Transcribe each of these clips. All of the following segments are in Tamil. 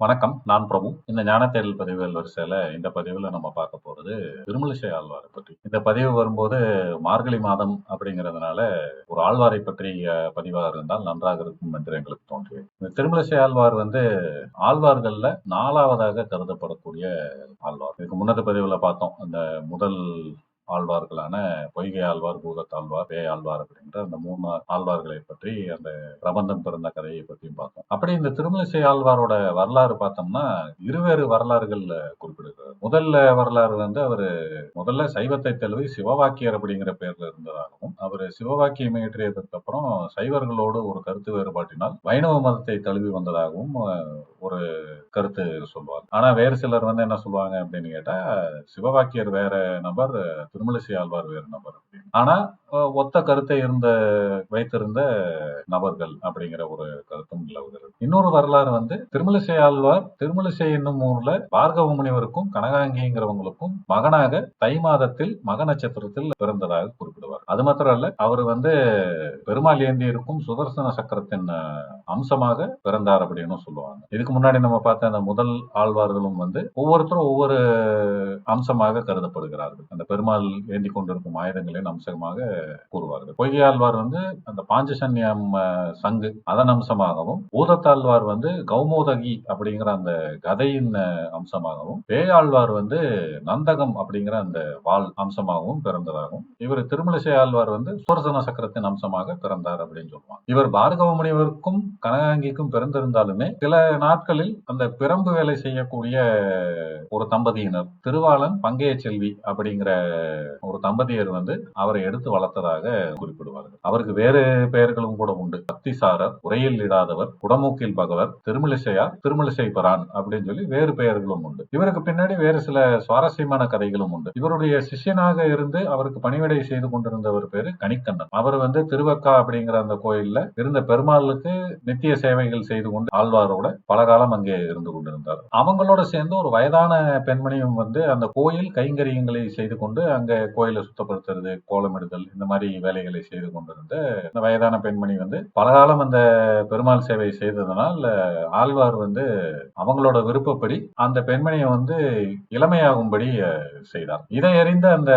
வணக்கம் நான் பிரபு. இந்த ஞான தேடல் பதிவுகள் வரிசையில இந்த பதிவுல நம்ம பார்க்க போறது திருமலிசை ஆழ்வாரை பற்றி. இந்த பதிவு வரும்போது மார்கழி மாதம் அப்படிங்கிறதுனால ஒரு ஆழ்வாரை பற்றி பதிவாக இருந்தால் நன்றாக இருக்கும் என்று எங்களுக்கு தோன்றியது இந்த திருமலிசை ஆழ்வார் வந்து ஆழ்வார்கள்ல நாலாவதாக கருதப்படக்கூடிய ஆழ்வார். இதுக்கு முன்னது பதிவுல பார்த்தோம். அந்த முதல் ஆழ்வார்களான பொய்கை ஆழ்வார் பூதத்தாழ்வார் பே ஆழ்வார் அப்படின்ற அந்த மூணு ஆழ்வார்களை பற்றி அந்த பிரபந்தம் பிறந்த கதையை பற்றியும் பார்த்தோம். அப்படி இந்த திருமலிசை ஆழ்வாரோட வரலாறு பார்த்தோம்னா இருவேறு வரலாறுகள்ல குறிப்பிடுகிறார். முதல்ல வரலாறு வந்து அவர் முதல்ல சைவத்தை தழுவி சிவவாக்கியர் அப்படிங்கிற பேர்ல இருந்ததாகவும் அவர் சிவவாக்கியம் இயற்றியதற்கு அப்புறம் சைவர்களோடு ஒரு கருத்து வேறுபாட்டினால் வைணவ மதத்தை தழுவி வந்ததாகவும் ஒரு கருத்து சொல்லுவார் ஆனா வேறு சிலர் வந்து என்ன சொல்லுவாங்க அப்படின்னு கேட்டா சிவவாக்கியர் வேற நபர் திருமலிசை ஆழ்வார் வேறு நபர் ஆனா ஒத்த கருத்தை இருந்த வைத்திருந்த நபர்கள் அப்படிங்கிற ஒரு கருத்தும் நிலவுகிறது. இன்னொரு வரலாறு வந்து திருமலிசை ஆழ்வார் திருமலிசை என்னும் ஊர்ல பார்கவ முனிவருக்கும் கனகாங்கிங்கிறவங்களுக்கும் மகனாக தை மாதத்தில் மக நட்சத்திரத்தில் பிறந்ததாக குறிப்பிடுவார். அது மாத்திரம் அல்ல அவர் வந்து பெருமாள் ஏந்தி இருக்கும் சுதர்சன சக்கரத்தின் அம்சமாக பிறந்தார் அப்படின்னு சொல்லுவாங்க. இதுக்கு முன்னாடி நம்ம பார்த்த அந்த முதல் ஆழ்வார்களும் வந்து ஒவ்வொருத்தரும் ஒவ்வொரு அம்சமாக கருதப்படுகிறார்கள். அந்த பெருமாள் ஏந்தி கொண்டிருக்கும் ஆயுதங்களை அம்சமாக கூறுவார்கள். பொய்கை ஆழ்வார் வந்து அந்த பாஞ்சசன்யம் சங்கு அதன் அம்சமாகவும் பூதத்தாழ்வார் வந்து கௌமோதகி அப்படிங்கிற அந்த கதையின் அம்சமாகவும் பேயாழ்வார் வந்து நந்தகம் அப்படிங்கிற அந்த வால் அம்சமாகவும் பிறந்ததாகவும் இவர் திருமலிசை ஆழ்வார் வந்து சுவரசன சக்கரத்தின் அம்சமாக பிறந்தார் அப்படின்னு சொல்லுவாங்க. இவர் பார்கவ முனிவருக்கும் கனகாங்கிக்கும் பிறந்திருந்தாலுமே சில நாட்களில் அந்த பிறம்பு வேலை செய்யக்கூடிய ஒரு தம்பதியினர் திருவாளன் பங்கைய செல்வி அப்படிங்கிற ஒரு தம்பதியர் வந்து அவரை எடுத்து வளர்த்ததாக குறிப்பிடுவார்கள். அவருக்கு வேறு பெயர்களும் கூட உண்டு. பக்திசாரர் உரையில் இடாதவர் குடமூக்கில் பகவர் திருமலிசையார் திருமலிசை பரான் அப்படின்னு சொல்லி வேறு பெயர்களும் உண்டு. இவருக்கு பின்னாடி வேறு சில சுவாரஸ்யமான கதைகளும் உண்டு. இவருடைய சிஷ்யனாக இருந்து அவருக்கு பணிவிடை செய்து கொண்டிருந்தவர் பேரு கணிக்கண்ணன் அவர் வந்து திருவக்கா அப்படிங்கிற அந்த கோயில்ல இருந்த பெருமாளுக்கு நித்திய சேவைகள் செய்து கொண்டு ஆழ்வாரோட பல காலம் அங்கே இருந்து கொண்டிருந்தார். அவங்களோட சேர்ந்து ஒரு வயதான பெண்மணியும் வந்து அந்த கோயில் கைங்கரியங்களை செய்து கொண்டு அங்க அங்கே கோயிலை சுத்தப்படுத்துறது கோலமிடுதல் இந்த மாதிரி வேலைகளை செய்து கொண்டிருந்த இந்த வயதான பெண்மணி வந்து பலகாலம் அந்த பெருமாள் சேவை செய்ததனால் ஆழ்வார் வந்து அவங்களோட விருப்பப்படி அந்த பெண்மணியை வந்து இளமையாகும்படி செய்தார். இதை அறிந்த அந்த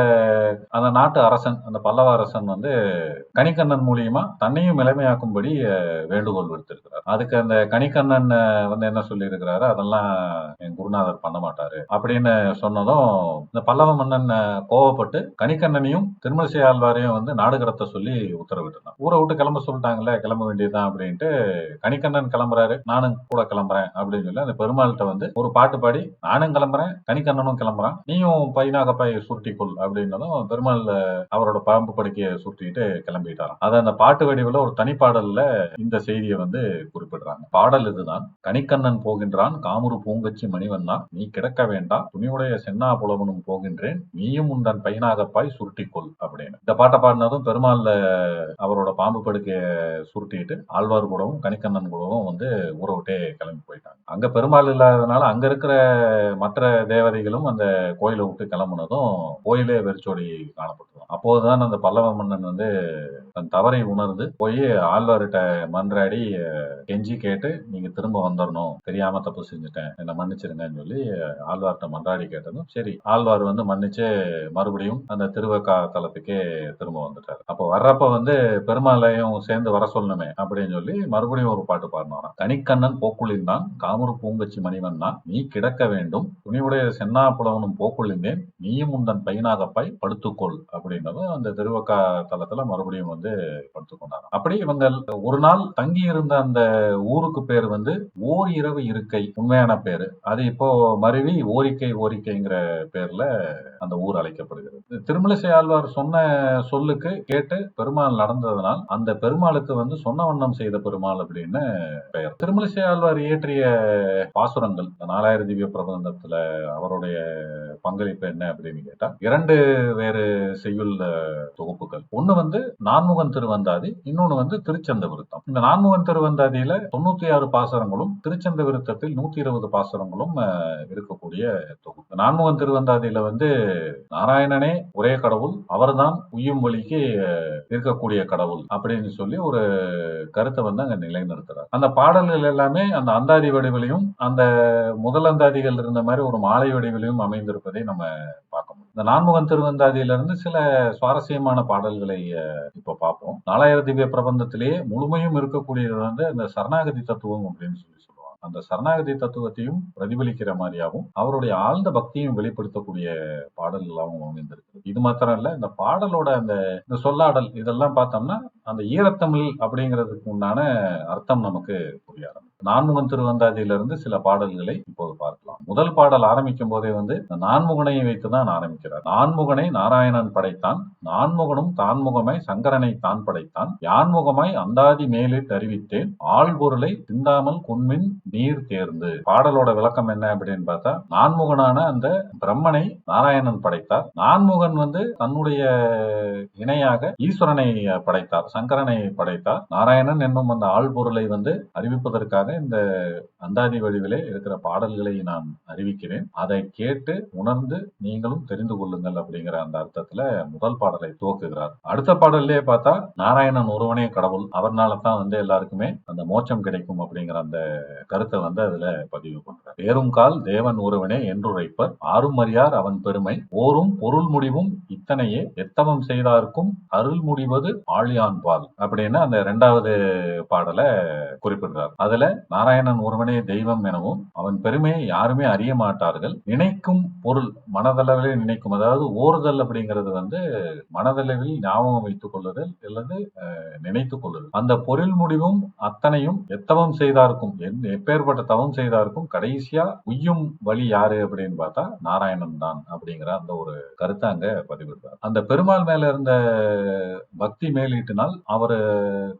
அந்த நாட்டு அரசன் அந்த பல்லவ அரசன் வந்து கணிக்கண்ணன் மூலியமா தன்னையும் இளமையாக்கும்படி வேண்டுகோள் விடுத்திருக்கிறார். அதுக்கு அந்த கணிக்கண்ணன் வந்து என்ன சொல்லி இருக்கிறாரு அதெல்லாம் என் குருநாதர் பண்ண மாட்டாரு. அப்படின்னு சொன்னதும் இந்த பல்லவ மன்னன் கோவப்பட்டு கணிக்கண்ணனையும் திருமலிசை ஆழ்வாரையும் வந்து நாடு கடத்த சொல்லி உத்தரவிட்டிருந்தான். ஊரை விட்டு கிளம்ப சொல்லிட்டாங்கல்ல கிளம்ப வேண்டியதுதான் அப்படின்ட்டு கணிக்கண்ணன் கிளம்புறாரு. நானும் கூட கிளம்புறேன் அப்படின்னு சொல்லி அந்த பெருமாள்கிட்ட வந்து ஒரு பாட்டு பாடி நானும் கிளம்புறேன் கணிக்கண்ணனும் கிளம்புறான். நீயும் பைனாகப்பாய் சுருட்டிக்குள் அப்படின்னதும் பெருமாள் அவரோட பாம்பு படுக்கையை சுருட்டிட்டு கிளம்பிட்டாராம். அதை அந்த பாட்டு வடிவில் ஒரு தனிப்பாடல்ல இந்த செய்தியை வந்து குறிப்பிடுறாங்க. பாடல் இதுதான். கணிக்கண்ணன் போகின்றான் காமுரு பூங்கச்சி மணிவண்ணா நீ கிடக்க வேண்டாம் துணிவுடைய சென்னா புலவனும் போகின்றேன் நீயும் உந்தன் பையனாகப்பாய் சுருட்டிக்கொள் அப்படின்னு. இந்த பாட்டை பாடினதும் பெருமாள் அவரோட பாம்பு படுக்கைய சுருட்டிட்டு ஆழ்வார் கூடவும் கணிக்கண்ணன் கூடவும் வந்து ஊரை விட்டே கிளம்பி போயிட்டாங்க. அங்க பெருமாள் இல்லாததுனால அங்க இருக்கிற மற்ற தேவதைகளும் அந்த கோயிலை விட்டு கிளம்புனதும் கோயிலே வெறிச்சோடி காணப்பட்டுரும் அப்போதுதான் அந்த பல்லவ மன்னன் வந்து தன் தவறை உணர்ந்து போய் ஆழ்வார்கிட்ட மன்றாடி கெஞ்சி கேட்டு நீங்க திரும்ப வந்துடணும் தெரியாம தப்பு செஞ்சுட்டேன். என்ன மன்னிச்சிருங்கன்னு சொல்லி ஆழ்வார்கிட்ட மன்றாடி கேட்டதும் சரி. ஆழ்வார் வந்து மன்னிச்சு மறுபடியும் அந்த திருவக்கா தலத்துக்கே திரும்ப வந்துட்டாரு. அப்போ வர்றப்ப வந்து பெருமாளையும் சேர்ந்து வர சொல்லணுமே அப்படின்னு சொல்லி மறுபடியும் ஒரு பாட்டு பாடினாராம். கனிக்கண்ணன் போக்குளிந்தான் காமரு பூங்கச்சி மணிவன் தான் நீ கிடக்க வேண்டும் துணிவுடைய சென்னா புலவனும் போக்குளிந்தேன் நீயும் உந்தன் பையனாகப்பாய் படுத்துக்கொள் அப்படின்னதும் அந்த திருவக்கா தலத்துல மறுபடியும் வந்து படுத்துக்கொண்டாராம் அப்படி இவங்க ஒரு நாள் தங்கி இருந்த அந்த ஊருக்கு பேர் வந்து ஓர் இரவு இருக்கை உண்மையான பேரு. அது இப்போ மருவி ஓரிக்கை ஓரிக்கைங்கிற பேர்ல அந்த ஊர் வருகிறது திருமலிசை ஆழ்வார் சொன்ன சொல்லுக்கு கேட்டு பெருமாள் நடந்ததனால் அந்த பெருமாளுக்கு வந்து சொன்ன வண்ணம் செய்த பெருமாள் அப்படின்னு பெயர். திருமலிசை ஆழ்வார் இயற்றிய பாசுரங்கள் நாலாயிரம் திவ்ய பிரபந்தத்துல அவருடைய பங்களிப்பு என்ன அப்படின்னு கேட்டா இரண்டு வேறு செய்யுள் தொகுப்புகள். ஒண்ணு வந்து நான்முகன் திருவந்தாதி இன்னொன்னு வந்து திருச்சந்த விருத்தம் இந்த நான்முகன் திருவந்தாதியில தொண்ணூத்தி ஆறு பாசுரங்களும் திருச்சந்த விருத்தத்தில் நூத்தி இருபது பாசுரங்களும் இருக்கக்கூடிய தொகுப்பு. நான்முகன் திருவந்தாதியில வந்து நாராயணனே ஒரே கடவுள் அவர்தான் உயும் வழிக்கு இருக்கக்கூடிய கடவுள் அப்படின்னு சொல்லி ஒரு கருத்தை வந்து அங்க நிலைநிறுத்துறாரு. அந்த பாடல்கள் எல்லாமே அந்த அந்தாதி வடிவிலையும் அந்த முதல் அந்தாதிகள் இருந்த மாதிரி ஒரு மாலை வடிவிலையும் அமைந்திருப்பதை நம்ம பார்க்க முடியும். இந்த நான்முகன் திருவந்தாதியில இருந்து சில சுவாரஸ்யமான பாடல்களை இப்ப பார்ப்போம். நாலாயிரம் திவ்ய பிரபந்தத்திலேயே முழுமையும் இருக்கக்கூடியது வந்து அந்த சரணாகதி தத்துவம் அப்படின்னு சொல்லி அந்த சரணாகதி தத்துவத்தையும் பிரதிபலிக்கிற மாதிரியாகவும் அவருடைய ஆழ்ந்த பக்தியும் வெளிப்படுத்தக்கூடிய பாடல்களாகவும் அமைந்திருக்கு இது மாத்திரம் இல்ல இந்த பாடலோட அந்த இந்த சொல்லாடல் இதெல்லாம் பார்த்தோம்னா அந்த ஈரத்தமிழ் அப்படிங்கிறதுக்கு உண்டான அர்த்தம் நமக்கு புரிய ஆரம்பிக்கும். நான்முகன் திருவந்தாதியிலிருந்து சில பாடல்களை இப்போது பார்க்கலாம். முதல் பாடல் ஆரம்பிக்கும் போதே வந்து இந்த நான்முகனை வைத்துதான் ஆரம்பிக்கிறார். நான்முகனை நாராயணன் படைத்தான். நான்முகனும் தான்முகமாய் சங்கரனை தான் படைத்தான். யான்முகமாய் அந்தாதி மேலே அறிவித்தேன் ஆழ்பொருளை சிந்தாமல் குன்மின் நீர் தேர்ந்து. பாடலோட விளக்கம் என்ன அப்படின்னு பார்த்தா நான்முகனான அந்த பிரம்மனை நாராயணன் படைத்தார். நான்முகன் வந்து தன்னுடைய இணையாக ஈஸ்வரனை படைத்தார். சங்கரனை படைத்தார். நாராயணன் என்னும் அந்த ஆழ்பொருளை வந்து அறிவிப்பதற்காக இந்த அந்தாதி வடிவிலே இருக்கிற பாடல்களை நான் அறிவிக்கிறேன். அதை கேட்டு உணர்ந்து நீங்களும் தெரிந்து கொள்ளுங்கள் அப்படிங்கிற அந்த அர்த்தத்துல முதல் பாடலை துவக்குகிறார். அடுத்த பாடல்லே பார்த்தா நாராயணன் ஒருவனே கடவுள் அவர்னால தான் வந்து எல்லாருக்குமே அந்த மோட்சம் கிடைக்கும் அப்படிங்கிற அந்த கருத்தை வந்து அதுல பதிவு பண்றார். வேறும் கால் தேவன் ஒருவனே என்றுரைப்பர் ஆறும் அறியார் அவன் பெருமை ஓரும் பொருள் முடிவும் இத்தனையே எத்தவம் செய்தார்க்கும் அருள் முடிவது ஆழியான் பால் அப்படின்னு அந்த இரண்டாவது பாடலை குறிப்பிடுறார். அதுல நாராயணன் ஒருவனே தெய்வம் எனவும் அவன் பெருமையை யாருமே அறிய மாட்டார்கள். நினைக்கும் பொருள் மனதளவில் நினைக்கும் அதாவது ஓறுதல் அப்படிங்கிறது வந்து மனதளவில் ஞாபகம் வைத்துக் கொள்ளுதல் அல்லது நினைத்துக் கொள்ளுதல். அந்த பொருள் முடிவும் அத்தனையும் எத்தவம் செய்தார்க்கும் எப்பேற்பட்ட தவம் செய்தார்க்கும் கடைசியா உய்யும் வழி யாரு அப்படின்னு பார்த்தா நாராயணன் தான் அப்படிங்கிற அந்த ஒரு கருத்தை அங்க பதிவிடுறார். அந்த பெருமாள் மேல இருந்த பக்தி மேலீட்டினால் அவர்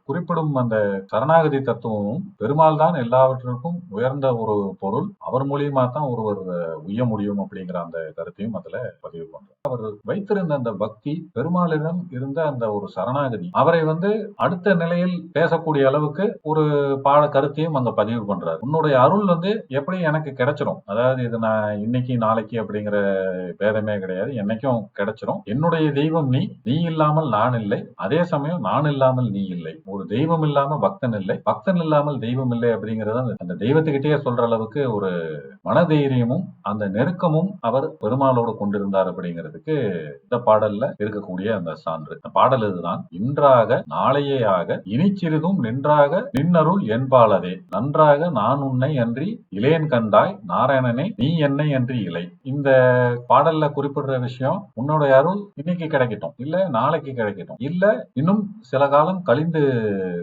குறிப்பிடும் அந்த சரணாகதி தத்துவமும் பெருமாள் தான் எல்லாவற்றிற்கும் உயர்ந்த ஒரு பொருள். அவர் மூலியமா தான் ஒருவர் உய்ய முடியும் அப்படிங்கிற அந்த கருத்தையும் அதுல பதிவு பண்றார். அவர் வைத்திருந்த அந்த பக்தி பெருமாளிடம் இருந்த அந்த ஒரு சரணாகதி அவரை வந்து அடுத்த நிலையில் பேசக்கூடிய அளவுக்கு ஒரு பாட கருத்தையும் அங்க பதிவு பண்றாரு. உன்னுடைய அருள் வந்து எப்படி எனக்கு கிடைச்சிடும் அதாவது இது நான் இன்னைக்கு நாளைக்கு அப்படிங்கிற பேதமே கிடையாது. என்னைக்கும் கிடைச்சிடும் என்னுடைய தெய்வம் நீ நீ இல்லாமல் நான் இல்லை. அதே சமயம் நான் இல்லாமல் நீ இல்லை. ஒரு தெய்வம் இல்லாம பக்தன் இல்லை. பக்தன் இல்லாமல் தெய்வம் இல்லை அப்படிங்கிறத அந்த- அந்த தெய்வத்துக்கிட்டே சொல்ற அளவுக்கு ஒரு மனதைரியமும் அந்த நெருக்கமும் அவர் பெருமாளோடு கொண்டிருந்தார் அப்படிங்கிறதுக்கு இந்த பாடல்ல இருக்கக்கூடிய அந்த சான்று. இந்த பாடல் இதுதான். இன்றாக நாளையே ஆக இனிச்சிறிதும் நின்றாக நின்னருள் என்பாளதே. நன்றாக நான் உன்னை அன்றி இளையன் கண்டாய் நாராயணனே நீ என்னை அன்றி இலை இந்த பாடல்ல குறிப்பிடுற விஷயம் உன்னோட அருள் இன்னைக்கு கிடைக்கட்டும். இல்ல நாளைக்கு கிடைக்கட்டும். இல்ல இன்னும் சில காலம் கழிந்து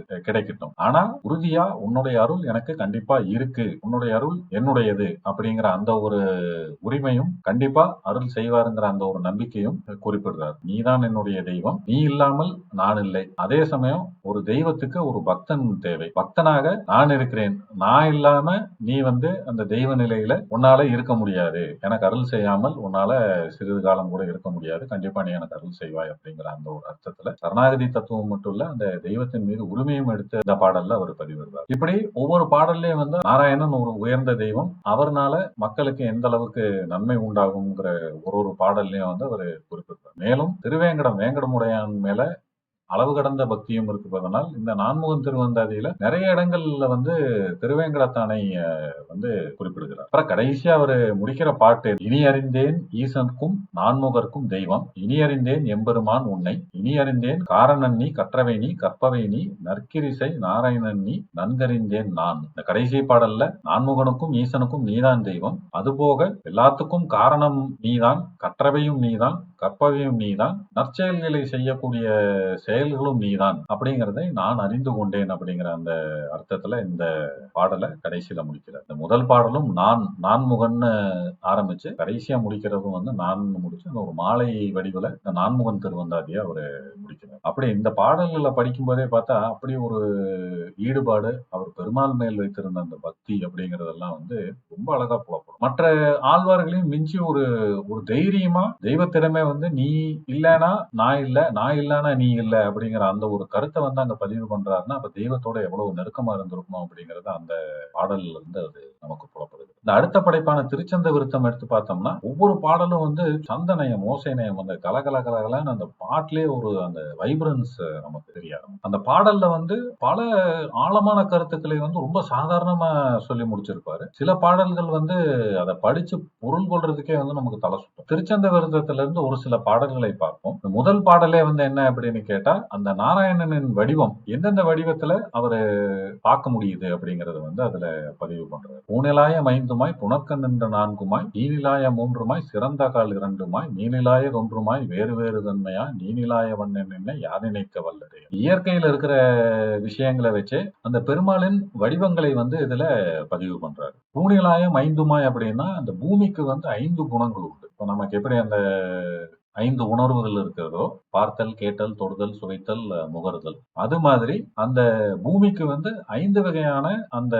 கிடைக்கட்டும். ஆனா உறுதியா உன்னுடைய அருள் எனக்கு கண்டிப்பா இருக்கு. உன்னுடைய அருள் என்னுடையது அப்படிங்கிற அந்த ஒரு உரிமையும் கண்டிப்பா அருள் செய்வாருங்கிற அந்த ஒரு நம்பிக்கையும் குறிப்பிடுறார். நீதான் என்னுடைய தெய்வம். நீ இல்லாமல் நான் இல்லை. அதே சமயம் ஒரு தெய்வத்துக்கு ஒரு பக்தன் தேவை. பக்தனாக நான் இருக்கிறேன். நான் இல்லாம நீ வந்து அந்த தெய்வ நிலையில உன்னால இருக்க முடியாது. எனக்கு அருள் செய்யாமல் உன்னால சிறிது காலம் கூட இருக்க முடியாது. கண்டிப்பா நீ எனக்கு அருள் செய்வாய் அப்படிங்கிற அந்த ஒரு அர்த்தத்துல சரணாகதி தத்துவம் மட்டும் இல்ல அந்த தெய்வத்தின் மீது உரிமையும் எடுத்து இந்த பாடல்ல அவர் பதிவிடுறார் இப்படி ஒவ்வொரு பாடல்லையும் வந்து நாராயணன் ஒரு உயர்ந்த தெய்வம். அவர் அவர்னால மக்களுக்கு எந்த அளவுக்கு நன்மை உண்டாகுங்கிற ஒரு ஒரு பாடல்லையும் வந்து அவர் குறிப்பிட்டார் மேலும் திருவேங்கடம் வேங்கடமுடையான் மேல அளவு கடந்த பக்தியும் இருப்பதனால் இந்த நான்முகன் திருவந்தாதியில நிறைய இடங்கள்ல வந்து திருவேங்கடத்தானை வந்து குறிப்பிடுகிறார். அப்புறம் கடைசியா அவர் முடிக்கிற பாட்டு இனி அறிந்தேன் ஈசனுக்கும் நான்முகர்க்கும் தெய்வம் இனி அறிந்தேன் எம்பெருமான் உன்னை இனி அறிந்தேன் காரணன் கற்றவைனி கற்பவைனி நீ நீ நற்கிரிசை நாராயணன் நன்கறிந்தேன் நான். இந்த கடைசி பாடல்ல நான்முகனுக்கும் ஈசனுக்கும் நீதான் தெய்வம் அதுபோக எல்லாத்துக்கும் காரணம் நீதான் கற்றவையும் நீதான் கற்பவையும் நீதான் நற்செயல்களை செய்யக்கூடிய செயல் செயல்களும் நீதான் அப்படிங்கிறதை நான் அறிந்து கொண்டேன் அப்படிங்கிற அந்த அர்த்தத்துல இந்த பாடலை கடைசியில முடிக்கிறார் இந்த முதல் பாடலும் நான் நான்முகன்னு ஆரம்பிச்சு கடைசியா முடிக்கிறதும் வந்து நான் முடிச்சு அந்த ஒரு மாலை வடிவில் இந்த நான்முகன் திருவந்தாதியா அவர் முடிக்கிறார். அப்படி இந்த பாடல்களை படிக்கும்போதே பார்த்தா அப்படி ஒரு ஈடுபாடு அவர் பெருமாள் மேல் வைத்திருந்த அந்த பக்தி அப்படிங்கறதெல்லாம் வந்து ரொம்ப அழகா புலப்படும். மற்ற ஆழ்வார்களையும் மிஞ்சி ஒரு ஒரு தைரியமா தெய்வத்திடமே வந்து நீ இல்லைனா நான் இல்லை நான் இல்லைனா நீ இல்லை அப்படிங்கிற அந்த ஒரு கருத்தை வந்து அங்க பதிவு பண்றாருன்னா அப்ப தெய்வத்தோட எவ்வளவு நெருக்கமா இருந்திருக்கணும் அப்படிங்கறத அந்த பாடல்ல இருந்து அது நமக்கு புலப்படுது. இந்த அடுத்த படைப்பான திருச்சந்த விருத்தம் எடுத்து பார்த்தோம்னா ஒவ்வொரு பாடலும் வந்து சந்தனயம் ஓசை நயம் அந்த கலகல கலகலன்னு அந்த பாட்டிலே ஒரு அந்த வைப்ரன்ஸ் நமக்கு தெரியாது. அந்த பாடல்ல வந்து பல ஆழமான கருத்துக்களை வந்து ரொம்ப சாதாரணமா சொல்லி முடிச்சிருப்பாரு. சில பாடல்கள் வந்து அதை படிச்சு பொருள் கொள்றதுக்கே வந்து நமக்கு தலை சுட்டும் திருச்சந்த விருத்தத்துல இருந்து ஒரு சில பாடல்களை பார்ப்போம். இந்த முதல் பாடலே வந்து என்ன அப்படின்னு கேட்டா அந்த நாராயணனின் வடிவம் எந்தெந்த வடிவத்துல அவரு பார்க்க முடியுது அப்படிங்கறது வந்து அதுல பதிவு பண்றாரு. பூனிலாய மைந்துமாய் புனக்க நின்ற நான்குமாய் நீனிலாய மூன்றுமாய் சிறந்த கால் இரண்டுமாய் நீனிலாய ஒன்றுமாய் வேறு வேறு தன்மையா நீனிலாய வண்ணன் என்ன யாரினைக்க வல்லது? இயற்கையில் இருக்கிற விஷயங்களை வச்சு அந்த பெருமாளின் வடிவங்களை வந்து இதுல பதிவு பண்றாரு. பூனிலாயம் ஐந்துமாய் அப்படின்னா அந்த பூமிக்கு வந்து ஐந்து குணங்கள் உண்டு. இப்ப நமக்கு எப்படி அந்த ஐந்து உணர்வுகள் இருக்கிறதோ பார்த்தல் கேட்டல் தொடுதல் சுவைத்தல் முகர்தல் முகருதல். அது மாதிரி அந்த பூமிக்கு வந்து ஐந்து வகையான அந்த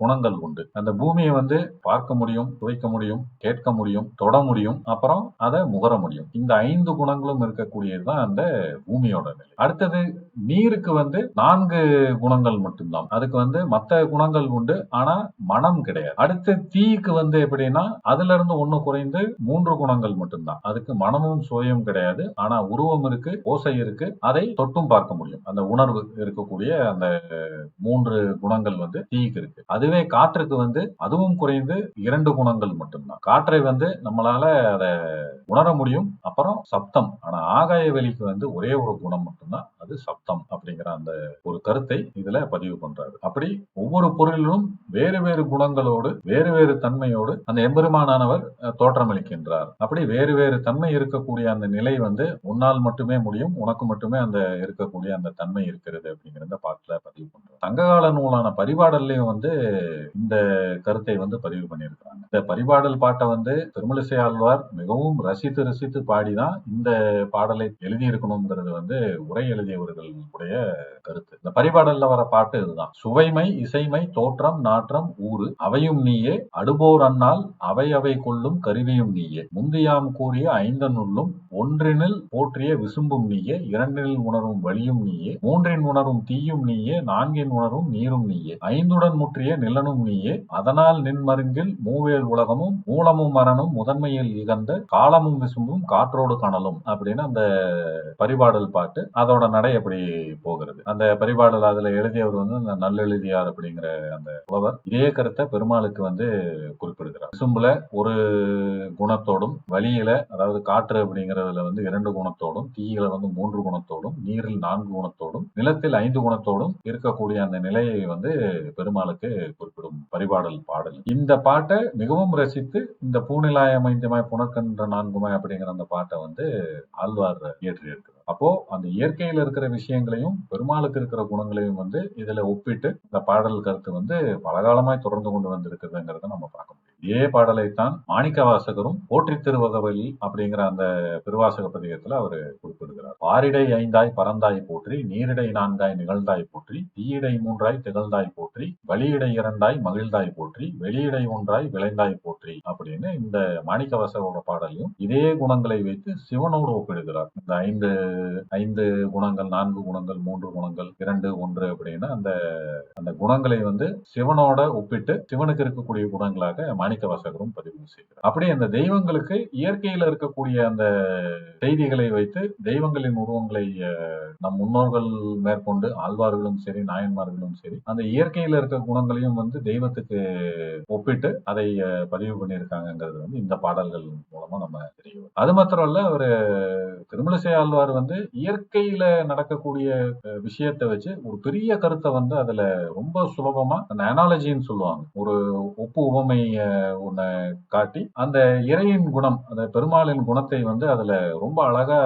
குணங்கள் உண்டு. அந்த பூமியை வந்து பார்க்க முடியும் சுவைக்க முடியும் கேட்க முடியும் தொட முடியும் அப்புறம் அதை முகர முடியும். இந்த ஐந்து குணங்களும் இருக்கக்கூடியதுதான் அந்த பூமியோட நிலை. அடுத்தது நீருக்கு வந்து நான்கு குணங்கள் மட்டும்தான். அதுக்கு வந்து மற்ற குணங்கள் உண்டு ஆனா மனம் கிடையாது. அடுத்து தீக்கு வந்து எப்படின்னா அதுல இருந்து ஒண்ணு குறைந்து மூன்று குணங்கள் மட்டும்தான். அதுக்கு மனம் மனமும் சுவையும் கிடையாது. ஆனா உருவம் இருக்கு ஓசை இருக்கு. அதை தொட்டும் பார்க்க முடியும். அந்த உணர்வு இருக்கக்கூடிய அந்த மூன்று குணங்கள் வந்து தீக்கு இருக்கு. அதுவே காற்றுக்கு வந்து அதுவும் குறைந்து இரண்டு குணங்கள் மட்டும்தான். காற்றை வந்து நம்மளால அதை உணர முடியும். அப்புறம் சப்தம். ஆனா ஆகாய வெளிக்கு வந்து ஒரே ஒரு குணம் மட்டும்தான். அது சப்தம் அப்படிங்கிற அந்த ஒரு கருத்தை இதுல பதிவு பண்றாரு. அப்படி ஒவ்வொரு பொருளிலும் வேறு வேறு குணங்களோடு வேறு வேறு தன்மையோடு அந்த எம்பெருமானானவர் தோற்றமளிக்கின்றார் அப்படி வேறு வேறு தன்மை இருக்கக்கூடிய அந்த நிலை வந்து உன்னால் மட்டுமே முடியும் உனக்கு மட்டுமே அந்த இருக்கக்கூடிய அந்த தன்மை இருக்கிறது அப்படிங்கிறத பாட்டுல பதிவு பண்றாரு. சங்ககால நூலான பரிபாடல்லையும் வந்து இந்த கருத்தை வந்து பதிவு பண்ணியிருக்காங்க இந்த பரிபாடல் பாட்டை வந்து திருமலிசை ஆழ்வார் மிகவும் ரசித்து ரசித்து பாடிதான் இந்த பாடலை எழுதியிருக்கணுங்கிறது வந்து உரை எழுதியவர்கள் உடைய கருத்து. இந்த பரிபாடல்ல வர பாட்டு இதுதான். சுவைமை இசைமை தோற்றம் நாற்றம் ஊறு அவையும் நீயே. அடுபோர் அன்னால் அவை அவை கொள்ளும் கருவியும் நீயே. முந்தியாம் கூறிய ஐந்தனுள்ளும் ஒன்றினில் போற்றிய விசும்பும் நீயே. இரண்டினில் உணரும் வழியும் நீயே. மூன்றின் உணரும் தீயும் நீயே. நான்கின் உணரும் நீரும் நீயே. ஐந்துடன் முற்றிய நிலனும் நீயே. அதனால் நின்மருங்கில் மூவேல் உலகமும் மூலமும் மரணும் முதன்மையில் இகந்த காலமும் விசும்பும் காற்றோடு கணலும் அப்படின்னு அந்த பரிபாடல் பாட்டு அதோட நடை அப்படி போகிறது. அந்த பரிபாடல் அதுல எழுதியவர் வந்து அந்த நல்லெழுதியார் அப்படிங்கிற அந்த புலவர். இதே கருத்தை பெருமாளுக்கு வந்து குறிப்பிடுகிறார். விசும்புல ஒரு குணத்தோடும் வழியில அதாவது காற்று அப்படிங்கறதுல வந்து இரண்டு குணத்தோடும் தீயில வந்து மூன்று குணத்தோடும் நீரில் நான்கு குணத்தோடும் நிலத்தில் ஐந்து குணத்தோடும் இருக்கக்கூடிய அந்த நிலையை வந்து பெருமாளுக்கு குறிப்பிடும் பரிபாடல் பாடல். இந்த பாட்டை மிகவும் ரசித்து இந்த பூநிலாய மைந்தமாய் புனர்கன்ற நான்குமாய் அப்படிங்கிற அந்த பாட்டை வந்து ஆழ்வார் இயற்றி இருக்கிறார். அப்போ அந்த இயற்கையில இருக்கிற விஷயங்களையும் பெருமாளுக்கு இருக்கிற குணங்களையும் வந்து இதுல ஒப்பிட்டு இந்த பாடல் கருத்து வந்து பலகாலமாய் தொடர்ந்து கொண்டு வந்திருக்குதுங்கிறத நம்ம பார்க்க முடியும். இதே பாடலைத்தான் மாணிக்க வாசகரும் போற்றி திருவகவலி அப்படிங்கிற அந்த திருவாசக பதிகத்துல அவர் குறிப்பிடுகிறார். பாரிடை ஐந்தாய் பறந்தாய் போற்றி நீரிடை நான்காய் நிகழ்ந்தாய் போற்றி தீயிடை மூன்றாய் திகழ்ந்தாய் போற்றி. வெளியிடை இரண்டாய் மகிழ்ந்தாய் போற்றி வெளியிடை ஒன்றாய் விளைந்தாய் போற்றி அப்படின்னு இந்த மாணிக்கவாசகரோட பாடலையும் இதே குணங்களை வைத்து சிவனோடு ஒப்பிடுகிறார். இந்த ஐந்து ஐந்து குணங்கள் நான்கு குணங்கள் மூன்று குணங்கள் இரண்டு ஒன்று அப்படின்னு அந்த அந்த குணங்களை வந்து சிவனோட ஒப்பிட்டு சிவனுக்கு இருக்கக்கூடிய குணங்களாக மாணிக்கவாசகரும் பதிவு செய்கிறார். அப்படி அந்த தெய்வங்களுக்கு இயற்கையில இருக்கக்கூடிய அந்த செய்திகளை வைத்து தெய்வங்களின் உருவங்களை நம் முன்னோர்கள் மேற்கொண்டு ஆழ்வார்களும் சரி நாயன்மார்களும் சரி அந்த இயற்கை இயற்கையில இருக்க குணங்களையும் வந்து தெய்வத்துக்கு ஒப்பிட்டு அதை பதிவு பண்ணியிருக்காங்கங்கிறது வந்து இந்த பாடல்கள் மூலமா நம்ம தெரியும் அது மாத்திரம் இல்ல அவர் திருமலசை ஆழ்வார் வந்து இயற்கையில நடக்கக்கூடிய விஷயத்தை வச்சு ஒரு பெரிய கருத்தை வந்து அதுல ரொம்ப சுலபமா அந்த அனாலஜின்னு சொல்லுவாங்க. ஒரு ஒப்பு உவமை ஒன்னை காட்டி அந்த இறையின் குணம் அந்த பெருமாளின் குணத்தை வந்து அதுல ரொம்ப அழகா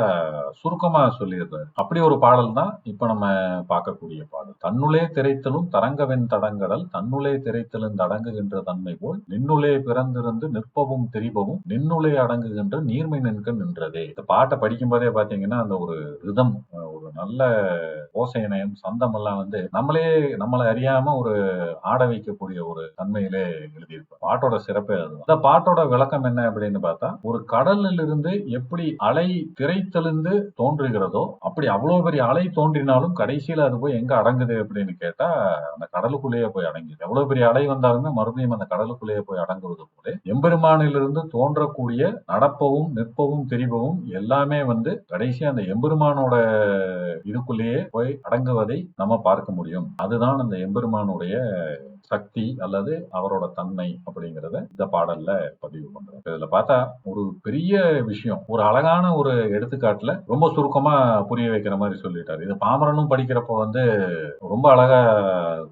சுருக்கமா சொல்லியிருந்தாரு அப்படி ஒரு பாடல் தான் இப்ப நம்ம பார்க்கக்கூடிய பாடல். தன்னுளே திரைத்தலும் தரங்கவென் தடங்கடல் தன்னுளே திரைத்தலும் தடங்குகின்ற தன்மை போல் நின்னுளே பிறந்திருந்து நிற்பவும் திரிபவும் நின்னுளே அடங்குகின்ற நீர்மை நின்க நின்றதே. இந்த பாட்டை படிக்கும் போதே பாத்தீங்கன்னா அந்த ஒரு ரிதம் நல்ல ஓசை நயம் சந்தம் எல்லாம் வந்து நம்மளே நம்மளை அறியாம ஒரு ஆட வைக்கக்கூடிய ஒரு தன்மையிலே எழுதியிருப்பார். பாட்டோட சிறப்பே அதுதான். இந்த பாட்டோட விளக்கம் என்ன அப்படின்னு பார்த்தா ஒரு கடலில் இருந்து எப்படி அலை திரைத்தெழுந்து தோன்றுகிறதோ அப்படி அவ்வளவு பெரிய அலை தோன்றினாலும் கடைசியில அது போய் எங்க அடங்குது அப்படின்னு கேட்டா அந்த கடலுக்குள்ளேயே போய் அடங்குது எவ்வளவு பெரிய அலை வந்தாலுமே மறுபடியும் அந்த கடலுக்குள்ளேயே போய் அடங்குவது போல எம்பெருமானிலிருந்து தோன்றக்கூடிய நடப்பவும் நிற்பவும் தெரிபவும் எல்லாமே வந்து கடைசி அந்த எம்பெருமானோட இதுக்குள்ளேயே போய் அடங்குவதை நம்ம பார்க்க முடியும். அதுதான் அந்த எம்பெருமானுடைய சக்தி அல்லது அவரோட தன்மை அப்படிங்கறத இந்த பாடல்ல பதிவு பண்றோம். இதுல பார்த்தா ஒரு பெரிய விஷயம் ஒரு அழகான ஒரு எடுத்துக்காட்டுல ரொம்ப சுருக்கமா புரிய வைக்கிற மாதிரி சொல்லிட்டாரு. இது பாமரனும் படிக்கிறப்ப வந்து ரொம்ப அழகா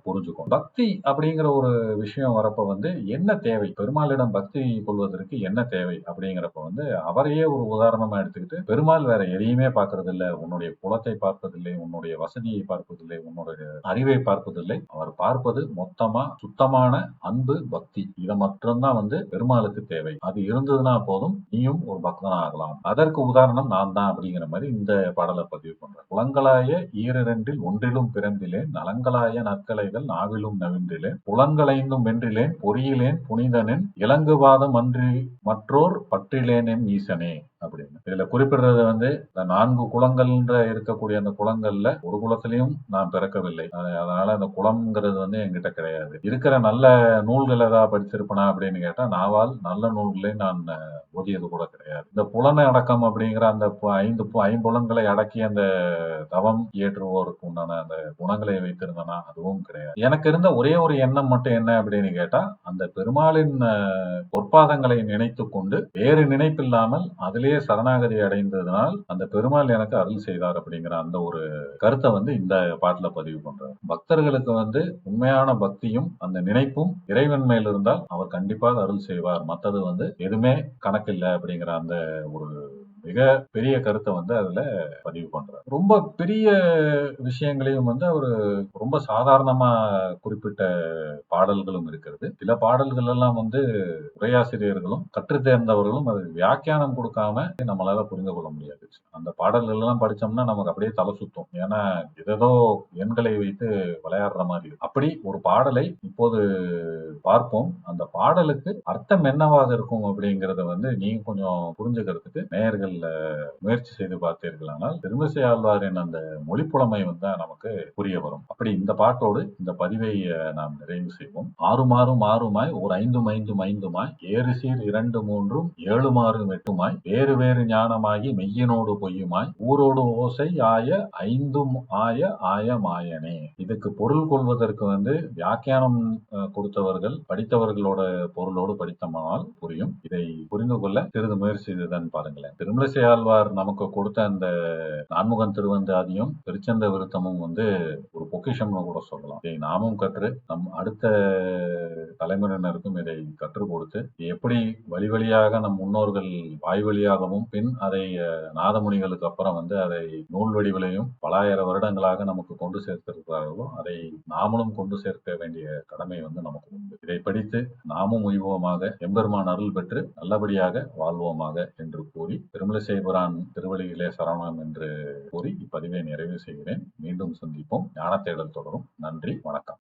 புரிஞ்சுக்கும். பக்தி அப்படிங்கிற ஒரு விஷயம் வரப்ப வந்து என்ன தேவை? பெருமாளிடம் பக்தி கொள்வதற்கு என்ன தேவை? அப்படிங்கிறப்ப வந்து அவரையே ஒரு உதாரணமா எடுத்துக்கிட்டு பெருமாள் வேற எதையுமே பார்க்கறது இல்லை உன்னுடைய குலத்தை பார்ப்பதில்லை. உன்னுடைய வசதியை பார்ப்பதில்லை. உன்னுடைய அறிவை பார்ப்பதில்லை. அவர் பார்ப்பது மொத்தமா சுத்தமான அன்பு பக்தி. இதை மட்டும்தான் வந்து பெருமாளுக்கு தேவை. அது இருந்ததுன்னா போதும் நீயும் ஒரு பக்தனா ஆகலாம். அதற்கு உதாரணம் நான் தான் அப்படிங்கிற மாதிரி இந்த பாடலை பதிவு பண்றேன். குளங்களாய ஈரிரண்டில் ஒன்றிலும் பிறந்திலேன் நலங்களாய நற்கலைகள் நாவிலும் நவின்றிலேன் புலன்களைந்தும் வென்றிலேன் பொறியிலேன் புனிதனின் இலங்குவாதம் அன்றி மற்றோர் பற்றிலேனேன் ஈசனே. அப்படின்னு. இதுல குறிப்பிடுறது வந்து இந்த நான்கு குளங்கள்ன்ற இருக்கக்கூடிய அந்த குளங்கள்ல ஒரு குளத்திலையும் நான் பிறக்கவில்லை. அதனால அந்த குளம்ங்கிறது வந்து என்கிட்ட கிடையாது. இருக்கிற நல்ல நூல்கள் ஏதாவது படிச்சிருப்பனா அப்படின்னு கேட்டா நாவால் நல்ல நூல்களை நான் ஓதியது கூட கிடையாது. இந்த புலனை அடக்கம் அப்படிங்கிற அந்த ஐந்து ஐம்புலன்களை அடக்கி அந்த தவம் இயற்றுவோருக்கு உண்டான அந்த குணங்களை வைத்திருந்தனா அதுவும் கிடையாது. எனக்கு இருந்த ஒரே ஒரு எண்ணம் மட்டும் என்ன அப்படின்னு கேட்டா அந்த பெருமாளின் பொற்பாதங்களை நினைத்து கொண்டு வேறு நினைப்பில்லாமல் அதிலே அதிலே சரணாகதி அடைந்ததனால் அந்த பெருமாள் எனக்கு அருள் செய்தார் அப்படிங்கிற அந்த ஒரு கருத்தை வந்து இந்த பாட்டுல பதிவு பண்றார். பக்தர்களுக்கு வந்து உண்மையான பக்தியும் அந்த நினைப்பும் இறைவன் மேல் இருந்தால் அவர் கண்டிப்பாக அருள் செய்வார். மற்றது வந்து எதுவுமே கணக்கில்லை அப்படிங்கிற அந்த ஒரு மிக பெரிய கருத்தை வந்து அதுல பதிவு பண்றாரு. ரொம்ப பெரிய விஷயங்களையும் வந்து அவர் ரொம்ப சாதாரணமா குறிப்பிட்ட பாடல்களும் இருக்கிறது. சில பாடல்கள் எல்லாம் வந்து உரையாசிரியர்களும் கற்று தேர்ந்தவர்களும் அது வியாக்கியானம் கொடுக்காம நம்மளால புரிந்து கொள்ள முடியாது. அந்த பாடல்கள் எல்லாம் படிச்சோம்னா நமக்கு அப்படியே தலை சுத்தும். ஏன்னா ஏதோ எண்களை வைத்து விளையாடுற மாதிரி. அப்படி ஒரு பாடலை இப்போது பார்ப்போம். அந்த பாடலுக்கு அர்த்தம் என்னவாக இருக்கும் அப்படிங்கறத வந்து நீங்க கொஞ்சம் புரிஞ்சுக்கிறதுக்கு நேயர்கள் முயற்சி செய்து பார்த்தீர்களானால் திருமிசை ஆழ்வாரின் அந்த மொழி புலமை வந்து நமக்கு புரிய வரும். அப்படி இந்த பாட்டோடு இந்த பதிவை நாம் நிறைவு செய்வோம். ஆறுமாறும் ஆறுமாய் ஒரு ஐந்தும் ஐந்தும் ஐந்துமாய் ஏறு சீர் இரண்டு மூன்றும் ஏழுமாறும் எட்டுமாய் வேறு வேறு ஞானமாகி மெய்யனோடு பொய்யுமாய் ஊரோடு ஓசை ஆய ஐந்தும் ஆய ஆய மாயனே இதுக்கு பொருள் கொள்வதற்கு வந்து வியாக்கியானம் கொடுத்தவர்கள் படித்தவர்களோட பொருளோடு படித்தமானால் புரியும். இதை புரிந்து கொள்ள சிறிது முயற்சி செய்துதான் பாருங்களேன். திருமலிசை ஆழ்வார் நமக்கு கொடுத்த அந்த நான்முகன் திருவந்தாதியும் திருச்சந்த விருத்தமும் வந்து ஒரு பொக்கிஷம்னு கூட சொல்லலாம். இதை நாமும் கற்று நம் அடுத்த தலைமுறையினருக்கும் இதை கற்றுக் கொடுத்து எப்படி வழி வழியாக நம் முன்னோர்கள் வாய் வழியாகவும் பின் அதை நாதமுனிகளுக்கு அப்புறம் வந்து அதை நூல் வடிவிலையும் பலாயிரம் வருடங்களாக நமக்கு கொண்டு சேர்த்திருக்கிறார்களோ அதை நாமளும் கொண்டு சேர்க்க வேண்டிய கடமை வந்து நமக்கு உண்டு. இதை படித்து நாமும் உய்வோமாக எம்பெருமான் அருள் பெற்று நல்லபடியாக வாழ்வோமாக என்று கூறி தமிழிசைபுரான் திருவழியிலே சரவணம் என்று கூறி இப்பதிவை நிறைவு செய்கிறேன். மீண்டும் சந்திப்போம். ஞான தேடல் தொடரும். நன்றி. வணக்கம்.